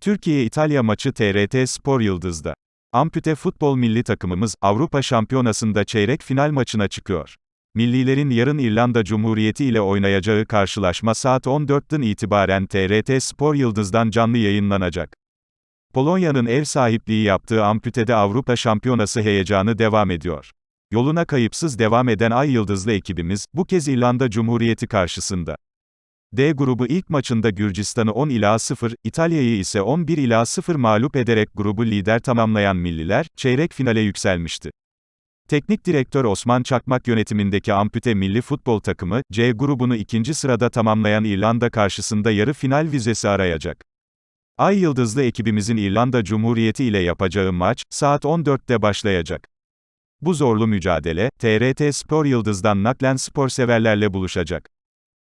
Türkiye-İtalya maçı TRT Spor Yıldız'da. Ampute futbol milli takımımız, Avrupa Şampiyonası'nda çeyrek final maçına çıkıyor. Millilerin yarın İrlanda Cumhuriyeti ile oynayacağı karşılaşma saat 14'ten itibaren TRT Spor Yıldız'dan canlı yayınlanacak. Polonya'nın ev sahipliği yaptığı amputede Avrupa Şampiyonası heyecanı devam ediyor. Yoluna kayıpsız devam eden Ay Yıldızlı ekibimiz, bu kez İrlanda Cumhuriyeti karşısında. D grubu ilk maçında Gürcistan'ı 10 ila 0, İtalya'yı ise 11 ila 0 mağlup ederek grubu lider tamamlayan milliler, çeyrek finale yükselmişti. Teknik direktör Osman Çakmak yönetimindeki ampute milli futbol takımı, C grubunu ikinci sırada tamamlayan İrlanda karşısında yarı final vizesi arayacak. Ay Yıldızlı ekibimizin İrlanda Cumhuriyeti ile yapacağı maç, saat 14'te başlayacak. Bu zorlu mücadele, TRT Spor Yıldız'dan naklen spor severlerle buluşacak.